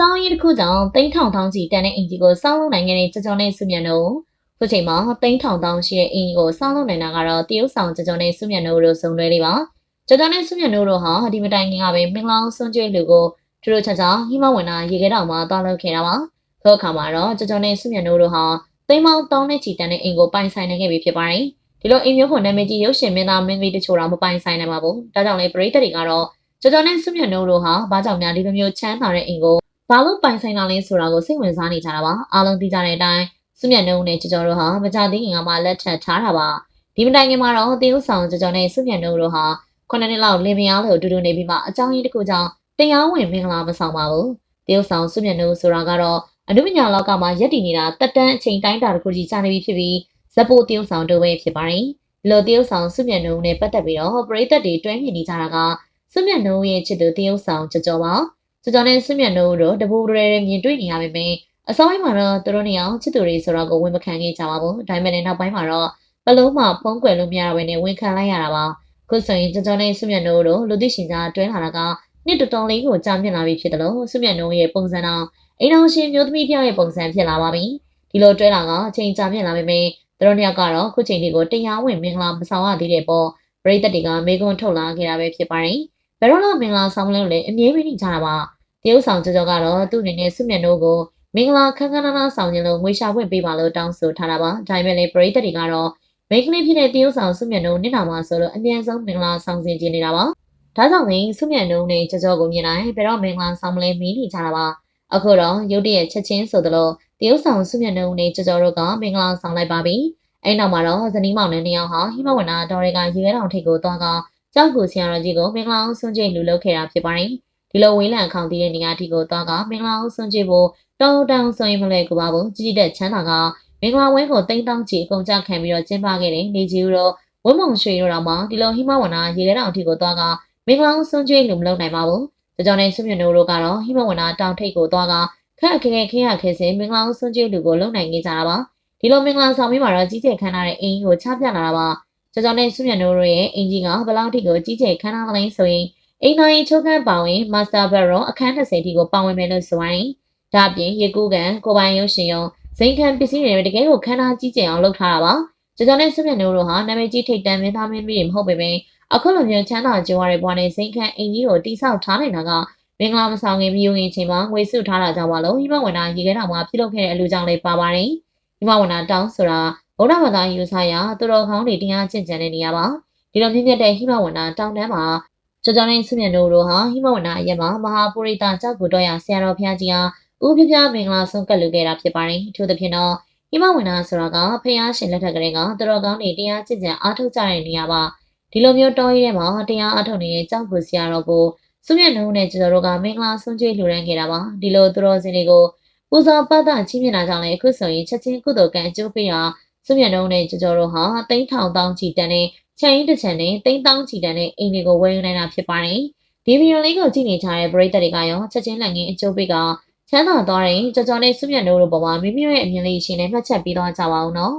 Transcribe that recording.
ကြောင်းရင်းတစ်ခုကြောင့်တိန်းထောင်ထောင်းစီတန်တဲ့အင်ဂျီကိုစောင်းလုံးနိုင်ခဲ့တဲ့ကြော်ကြော်နဲ့စုမြတ်တို့ခုချိန်မှာတိန်းထောင်ထောင်းရှိတဲ့အင်ဂျီကိုစောင်းလုံးနိုင်တာကတော့တရုတ်ဆောင်ကြော်ကြော်နဲ့စုမြတ်တို့တို့စုံတွဲလေးပါကြော်ကြော်နဲ့စုမြတ်တို့တို့ဟာဒီမတိုင်ခင်ကပဲမင်္ဂလာအောင်ဆွန်ကျွေးလူကိုသူတို့ချက်ချာဟိမဝင်နာရေခဲတောင်မှာတောင်းလုပ်ခဲ့တာပါထို့အခါမှာတော့ကြော်ကြော်နဲ့စုမြတ်တို့တို့ဟာတိန်းမောင်းတောင်းနဲ့ချီတန်တဲ့အင်ကိုပိုင်ဆိုင်နိုင်ခဲ့ပြီဖြစ်ပါတယ်ဒီလိုအင်မျိုးဖို့နာမည်ကြီးရုပ်ရှင်မင်းသားမင်းသမီးတချို့တော့မပိုင်ဆိုင်နိုင်ပါဘူးဒါကြောင့်လေပရိသတ်တွေကတော့ကြော်ကြော်နဲ့စုမြတ်တို့တို့ဟာဘာကြောင့်များဒီလိုမျိုးချမ်းသာတဲ့အင်ကို ဘာလို့ပိုင်ဆိုင်တာလဲဆိုတာကိုစိတ်ဝင်စားနေကြတာပါအားလုံးသိကြတဲ့အတိုင်းစုမြတ်နှုံနဲ့ကြော်ကြော်တို့ဟာမကြသေးခင်ကမှလက်ထပ်ထားတာပါဒီမတိုင်ခင်မှာတော့တေးဥဆောင်ကြော်ကြော်နဲ့စုမြတ်နှုံတို့ဟာခုနှစ်နှစ်လောက်လင်မယားလို့အတူတူနေပြီးမှအကြောင်းရင်းတစ်ခုကြောင့်တရားဝင်မင်္ဂလာမဆောင်ပါဘူးတေးဥဆောင်စုမြတ်နှုံဆိုတာကတော့အနုပညာလောကမှာရက်တည်နေတာတက်တန်းအချိန်တိုင်းတာတစ်ခုကြီးကြာနေပြီဖြစ်ပြီးဇက်ပိုတေးဥဆောင်တို့ပဲဖြစ်ပါတယ်ဒီလိုတေးဥဆောင်စုမြတ်နှုံနဲ့ပတ်သက်ပြီးတော့ပရိသတ်တွေတွဲမြင်နေကြတာကစုမြတ်နှုံရဲ့ချစ်သူတေးဥဆောင်ကြော်ကြော်ပါ ကြော်ကြော်နဲ့ဆွမြတ်တို့တို့တပူတရေမြင်တွေ့နေရပေမယ့်အစောပိုင်းမှာတော့သူတို့နှစ်ယောက်ချစ်သူတွေဆိုတော့ကိုဝန်မခံခဲ့ကြပါဘူးဒါပေမဲ့နောက်ပိုင်းမှာတော့ဘလုံးမှဖုံးကွယ်လို့မရတော့ဘဲနဲ့ဝန်ခံလိုက်ရတာပါခုဆိုရင်ကြော်ကြော်နဲ့ဆွမြတ်တို့တို့လူသိရှင်ကြားတွဲလာတာကနှစ်တော်တော်လေးကိုကြာမြင့်လာပြီဖြစ်တယ်လို့ဆွမြတ်တို့ရဲ့ပုံစံတော်အိမ်တော်ရှင်မျိုးသမီးတယောက်ရဲ့ပုံစံဖြစ်လာပါပြီဒီလိုတွဲလာကအချိန်ကြာမြင့်လာပေမယ့်သူတို့နှစ်ယောက်ကတော့ခုချိန်လေးကိုတရားဝင်မင်္ဂလာမဆောင်ရသေးတဲ့ပေါ်ပရိသတ်တွေကမေကွန်းထုတ်လာခဲ့တာပဲဖြစ်ပါတယ်ဘယ်တော့မှမင်္ဂလာဆောင်လို့လည်းအမြဲမနေကြတာပါ တရုတ်ဆောင်ကြောကြောကတော့သူ့အနေနဲ့စုမြတ်တို့ကိုမင်္ဂလာခန်းခန်းနာနာဆောင်ခြင်းလို့ငွေရှာဖွင့်ပေးပါလို့တောင်းဆိုထားတာပါဒါပေမဲ့လည်းပရိသတ်တွေကတော့မိန်းကလေးဖြစ်တဲ့တရုတ်ဆောင်စုမြတ်တို့နစ်နာမှာဆိုလို့အမြန်ဆုံးမင်္ဂလာဆောင်ခြင်းခြင်းနေတာပါဒါကြောင့်လည်းစုမြတ်တို့နဲ့ကြောကြောကိုမြင်လိုက်ဘယ်တော့မင်္ဂလာဆောင်မလဲမင်းနေကြတာပါအခုတော့ရုတ်တရက်ချက်ချင်းဆိုသလိုတရုတ်ဆောင်စုမြတ်တို့နဲ့ကြောကြောတို့ကမင်္ဂလာဆောင်လိုက်ပါပြီအဲ့နောက်မှာတော့ဇနီးမောင်နဲ့နှစ်ယောက်ဟာဟိမဝန္တာတော်တွေကရေခဲတောင်ထိပ်ကိုသွားကကြောက်ကူဆရာတော်ကြီးကိုမင်္ဂလာအောင်ဆွန့်ကျိတ်လူလုပ်ခဲ့တာဖြစ်ပါတယ် ဒီလိုဝေးလံခေါင်တည်တဲ့နေရာတီကိုသွားကမင်္ဂလာအောင်ဆွန့်ကျိတ်ဖို့တောင်းတောင်းဆိုရင်မလဲကူပါဘူးကြီးတဲ့ချမ်းသာကမင်္ဂလာဝဲကိုတိမ့်တောင်းချီအကုန်ကြခံပြီးတော့ကျင်းပခဲ့တဲ့နေကြီးတို့ဝင်းမုံရွှေတို့တော့မှဒီလိုဟိမဝန္တာရေခဲတောင်ထိပ်ကိုသွားကမင်္ဂလာအောင်ဆွန့်ကျိတ်လူမလုပ်နိုင်ပါဘူးဒါကြောင့်လည်းဆွမြတို့ကတော့ဟိမဝန္တာတောင်ထိပ်ကိုသွားကခက်ခဲခဲခင်းရခဲစင်မင်္ဂလာအောင်ဆွန့်ကျိတ်လူကိုလုံနိုင်နေကြတာပါဒီလိုမင်္ဂလာဆောင်ပြီးမှတော့ကြီးကျယ်ခမ်းနားတဲ့အင်ကြီးကိုချပြလာတာပါကြောကြောနဲ့စုမြတ်တို့ရဲ့အင်ကြီးကဘယ်လောက်ထိကိုကြီးကျယ်ခမ်းနားကလေးဆိုရင် အိမ်တော်ရင်ချိုးခန်းပါဝင်မာစတာဘက်ရောအခန်း20ထိကိုပါဝင်မယ်လို့ဆိုရင်ဒါအပြင်ရေကူးကန်ကိုပိုင်ရုပ်ရှင်ရုံဇိမ်ခံပစ္စည်းတွေတကယ်ကိုခမ်းနားကြီးကျယ်အောင်လုပ်ထားတာပါကြောကြောနဲ့စုမြတ်တို့ဟာနာမည်ကြီးထိတ်တန်းမင်းသားမင်းမီးတွေမဟုတ်ပေမဲ့အခုလိုမျိုးချမ်းသာကြွားတဲ့ဘဝနဲ့ဇိမ်ခံအင်ကြီးကိုတိဆောက်ထားနိုင်တာကမင်္ဂလာမဆောင်ခင်မယူရင်ချိန်မှာငွေစုထားတာကြောင့်ပါလို့ဟိမဝန္တာရေခဲတောင်မှာပြုလုပ်ခဲ့တဲ့အလူကြောင့်လေးပါပါတယ်ဟိမဝန္တာတောင်းဆိုတာဗုဒ္ဓဘာသာယူဆရာသူတော်ကောင်းတွေတရားကျင့်ကြံတဲ့နေရာပါဒီလိုမြင့်မြတ်တဲ့ဟိမဝန္တာတောင်းတန်းမှာ ကြောကြောနဲ့စုမြတ်တို့တို့ဟာဟိမဝန္တာအရက်မှာမဟာပုရိသကြောက်ကိုတော့ရဆရာတော်ဖျားကြီးဟာဦးပြပြမင်္ဂလာဆုံးကပ်လူခဲ့တာဖြစ်ပါတယ်အထူးသဖြင့်တော့ဟိမဝန္တာဆိုတာကဖျားရှင်လက်ထက်ကလေးကသူတော်ကောင်းတွေတရားကျင့်ကြံအားထုတ်ကြတဲ့နေရာပါဒီလိုမျိုးတော်ရဲမှာတရားအားထုတ်နေတဲ့ကြောက်ကိုဆရာတော်ကိုစုမြတ်နှုံးနဲ့ကျွန်တော်တို့ကမင်္ဂလာဆုံးကျွေးလှူဒန်းခဲ့တာပါဒီလိုသူတော်စင်တွေကိုပူဇော်ပတ်တာချင်းမြင်တာကြောင့်လည်းအခုဆိုရင်ချက်ချင်းကုသိုလ်ကံအကျိုးပေးတာစုမြတ်နှုံးနဲ့ကြော်ကြော်တို့ဟာတိန်းထောင်တောင်းချီတန်တဲ့ ချိန်ရင်တစ်ချန်နဲ့တိန်းတောင်းချီတန်တဲ့အိမ်တွေကိုဝယ်ယူနိုင်တာဖြစ်ပါတယ်ဒီဗီဒီယိုလေးကိုကြည့်နေကြတဲ့ပရိသတ်တွေကရောချက်ချင်းလက်ငင်းအကျိုးပေးကချမ်းသာသွားတဲ့ကြော်ကြော်နဲ့စုမြတ်နှုံးတို့ပေါ်မှာမိမိရဲ့အမြင်လေးရှင်းနဲ့မှတ်ချက်ပေးသွားကြပါဦးနော်